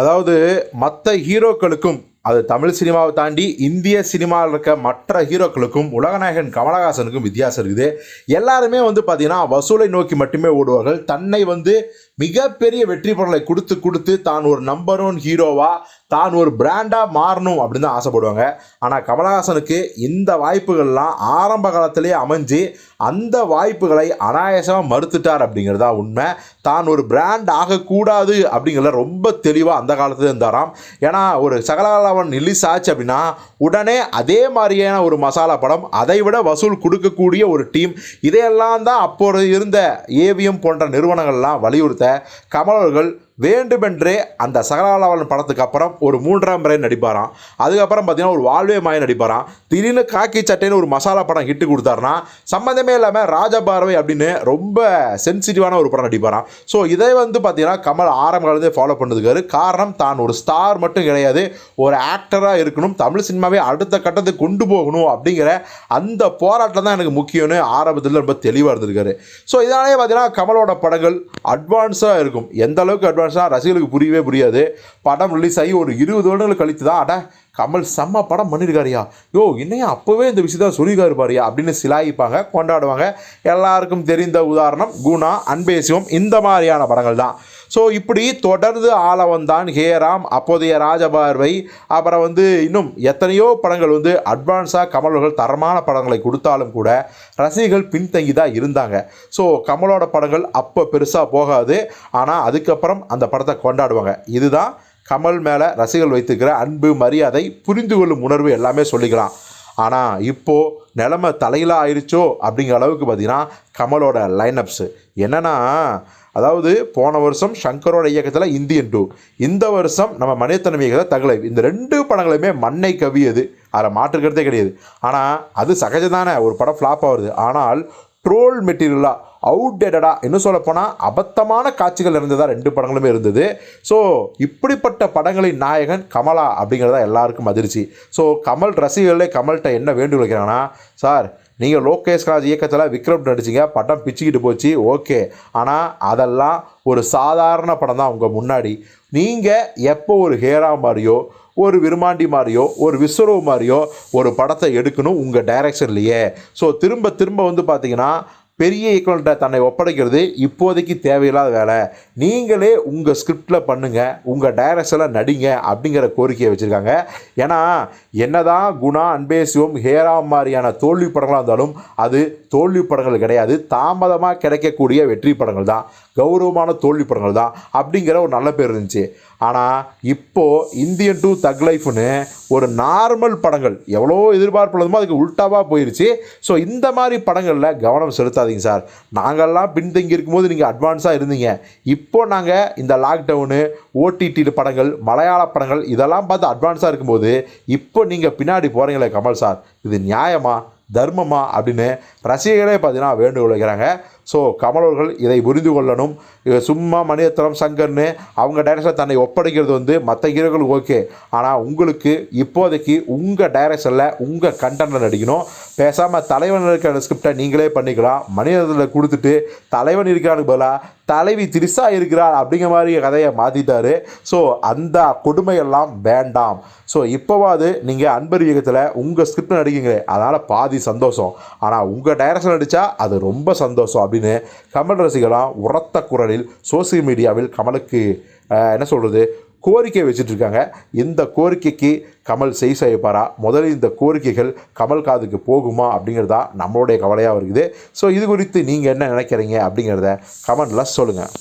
அதாவது மற்ற ஹீரோக்களுக்கும் அது தமிழ் சினிமாவை தாண்டி இந்திய சினிமாவில் இருக்க மற்ற ஹீரோக்களுக்கும் உலகநாயகன் கமலஹாசனுக்கும் வித்தியாசம் இருக்குது. எல்லாருமே வந்து பார்த்தீங்கன்னா வசூலை நோக்கி மட்டுமே ஓடுவார்கள். தன்னை வந்து மிகப்பெரிய வெற்றி படங்களை கொடுத்து கொடுத்து தான் ஒரு நம்பர் ஒன் ஹீரோவா தான் ஒரு பிராண்டாக மாறணும் அப்படின்னு தான் ஆசைப்படுவாங்க. ஆனால் கமலஹாசனுக்கு இந்த வாய்ப்புகள்லாம் ஆரம்ப காலத்திலேயே அமைஞ்சு அந்த வாய்ப்புகளை அனாயாசமாக மறுத்துட்டார் அப்படிங்கிறதா உண்மை. தான் ஒரு பிராண்ட் ஆகக்கூடாது அப்படிங்கிறத ரொம்ப தெளிவாக அந்த காலத்துல இருந்தாராம். ஏன்னா ஒரு சகலகலாவன் ரிலீஸ் ஆச்சு அப்படின்னா உடனே அதே மாதிரியான ஒரு மசாலா படம் அதை விட வசூல் கொடுக்கக்கூடிய ஒரு டீம் இதையெல்லாம் தான் அப்போது இருந்த ஏவிஎம் போன்ற நிறுவனங்கள்லாம் வலியுறுத்த கமல் அவர்கள் வேண்டுமென்றே அந்த சகலாலவன் படத்துக்கு அப்புறம் ஒரு மூன்றாம் முறை நடிப்பாராம். அதுக்கப்புறம் பார்த்தீங்கன்னா ஒரு வாழ்வே மாய நடிப்பாராம். திடீர்னு காக்கி சட்டைன்னு ஒரு மசாலா படம் ஹிட்டு கொடுத்தாருனா சம்மந்தமே இல்லாமல் ராஜபார்வை அப்படின்னு ரொம்ப சென்சிட்டிவான ஒரு படம் நடிப்பாராம். ஸோ இதை வந்து பார்த்தீங்கன்னா கமல் ஆரம்ப காலத்தே ஃபாலோ பண்ணதுக்காரு. காரணம் தான் ஒரு ஸ்டார் மட்டும் கிடையாது ஒரு ஆக்டராக இருக்கணும் தமிழ் சினிமாவே அடுத்த கட்டத்துக்கு கொண்டு போகணும் அப்படிங்கிற அந்த போராட்டம் தான் எனக்கு முக்கியம்னு ஆரம்பத்தில் ரொம்ப தெளிவாக இருந்திருக்காரு. ஸோ இதனாலே பார்த்தீங்கன்னா கமலோட படங்கள் அட்வான்ஸாக இருக்கும். எந்த அளவுக்கு அட்வான்ஸாக ரசிகர்களுக்கு புரியவே புரியாது. படம் ரிலீஸ் ஆகி ஒரு இருபது வருடங்கள் கழித்து தான் அட கமல் செம்ம படம் பண்ணியிருக்காருயா யோ இன்னையும் அப்போவே இந்த விஷயத்த சொல்லியிருக்காரு பாரியா அப்படின்னு சிலாயிப்பாங்க கொண்டாடுவாங்க. எல்லாருக்கும் தெரிந்த உதாரணம் குணா அன்பேசியம் இந்த மாதிரியான படங்கள் தான். ஸோ இப்படி தொடர்ந்து ஆளவந்தான் ஹேராம் அப்போதைய ராஜபார்வை. அப்புறம் வந்து இன்னும் எத்தனையோ படங்கள் வந்து அட்வான்ஸாக கமல்கள் தரமான படங்களை கொடுத்தாலும் கூட ரசிகர்கள் பின்தங்கி தான் இருந்தாங்க. ஸோ கமலோட படங்கள் அப்போ பெருசாக போகாது. ஆனால் அதுக்கப்புறம் அந்த படத்தை கொண்டாடுவாங்க. இதுதான் கமல் மேலே ரசிகர்கள் வைத்துக்கிற அன்பு மரியாதை புரிந்து கொள்ளும் உணர்வு எல்லாமே சொல்லிக்கலாம். ஆனால் இப்போது நிலமை தலையிலாக ஆயிடுச்சோ அப்படிங்கிற அளவுக்கு பார்த்திங்கன்னா கமலோட லைனப்ஸு என்னென்னா அதாவது போன வருஷம் சங்கரோட இயக்கத்தில் இந்தியன் டூ. இந்த வருஷம் நம்ம மனிதத்தனம் இயக்கத்தில் தகலை. இந்த ரெண்டு படங்களுமே மண்ணை கவியது. அதில் மாற்றுக்கிறதே கிடையாது. ஆனால் அது சகஜதானே ஒரு படம் ஃப்ளாப் ஆகுது. ஆனால் ட்ரோல் மெட்டீரியலாக அவுடேட்டடாக இன்னும் சொல்லப்போனால் அபத்தமான காட்சிகள் இருந்ததா ரெண்டு படங்களுமே இருந்தது. ஸோ இப்படிப்பட்ட படங்களின் நாயகன் கமலா அப்படிங்கிறதா எல்லாருக்கும் அதிர்ச்சி. ஸோ கமல் ரசிகர்களே கமல்கிட்ட என்ன வேண்டு வைக்கிறாங்கன்னா சார் நீங்கள் லோகேஷ் ராஜ் இயக்கத்தில் விக்ரம் நடிச்சிங்க படம் பிச்சுக்கிட்டு போச்சு ஓகே. ஆனால் அதெல்லாம் ஒரு சாதாரண படம் தான் உங்கள் முன்னாடி. நீங்கள் எப்போ ஒரு ஹேரா மாதிரியோ ஒரு விருமாண்டி மாதிரியோ ஒரு விஸ்வரவு மாதிரியோ ஒரு படத்தை எடுக்கணும் உங்கள் டைரக்ஷன்லையே ஸோ திரும்ப திரும்ப வந்து பார்த்தீங்கன்னா பெரிய இயக்குனர்கிட்ட தன்னை ஒப்படைக்கிறது இப்போதைக்கு தேவையில்லாத வேலை. நீங்களே உங்கள் ஸ்கிரிப்டில் பண்ணுங்கள் உங்கள் டைரக்ஷனில் நடிங்க அப்படிங்கிற கோரிக்கையை வச்சுருக்காங்க. ஏன்னா என்னதான் குணா அன்பே சிவம் ஹேரா மாதிரியான தோல்வி படங்களாக இருந்தாலும் அது தோல்வி படங்கள் கிடையாது. தாமதமாக கிடைக்கக்கூடிய வெற்றி படங்கள் தான். கௌரவமான தோல்வி படங்கள் தான். அப்படிங்கிற ஒரு நல்ல பேர் இருந்துச்சு. ஆனால் இப்போது இந்தியன் டூ தக் லைஃப்னு ஒரு நார்மல் படங்கள் எவ்வளோ எதிர்பார்ப்பு இருந்தமோ அதுக்கு உல்ட்டாவாக போயிடுச்சு ஸோ இந்த மாதிரி படங்களில் கவனம் செலுத்தாதீங்க சார். நாங்கள்லாம் பின்தங்கி இருக்கும்போது நீங்கள் அட்வான்ஸாக இருந்தீங்க. இப்போது நாங்கள் இந்த லாக்டவுனு ஓடிடி படங்கள் மலையாள படங்கள் இதெல்லாம் பார்த்து அட்வான்ஸாக இருக்கும்போது இப்போ நீங்கள் பின்னாடி போகிறீங்களே கமல் சார். இது நியாயமாக தர்மமா அப்படின்னு ரசிகர்களே பார்த்தீங்கன்னா வேண்டுகோள் வைக்கிறாங்க. ஸோ கமல் இதை புரிந்து கொள்ளணும். சும்மா மணிரத்னம் சங்கர்னு அவங்க டைரக்ஷன் தன்னை ஒப்படைக்கிறது வந்து மற்ற ஹீரோக்களுக்கு ஓகே ஆனால் உங்களுக்கு இப்போதைக்கு உங்கள் டைரக்ஷனில் உங்கள் கண்டென்ட்டில் நடிக்கணும். பேசாமல் தலைவன் இருக்கிற ஸ்கிரிப்டை நீங்களே பண்ணிக்கலாம். மணிரத்னத்தில் கொடுத்துட்டு தலைவன் இருக்கிறானுக்கு பதிலாக தலைவி திரிசா இருக்கிறார் அப்படிங்கிற மாதிரி கதையை மாற்றிட்டாரு ஸோ அந்த கொடுமையெல்லாம் வேண்டாம். ஸோ இப்போவாது நீங்கள் அன்பர் இயக்கத்தில் உங்கள் ஸ்கிரிப்ட் நடிக்கீங்களே அதனால் பாதி சந்தோஷம். ஆனால் உங்கள் டைரக்ஷன் நடித்தா அது ரொம்ப சந்தோஷம். அப்படின்னு கமல் ரசிகலாம் உரத்த குரலில் சோசியல் மீடியாவில் கமலுக்கு என்ன சொல்கிறது கோரிக்கை வச்சுட்டு இருக்காங்க இந்த கோரிக்கைக்கு கமல் செய் செய்யப்பாரா முதலில் இந்த கோரிக்கைகள் கமல் காதுக்கு போகுமா? அப்படிங்கிறதா நம்மளுடைய கவலையாக இருக்குது. ஸோ இது குறித்து நீங்கள் என்ன நினைக்கிறீங்க அப்படிங்கிறத கமெண்டில் சொல்லுங்கள்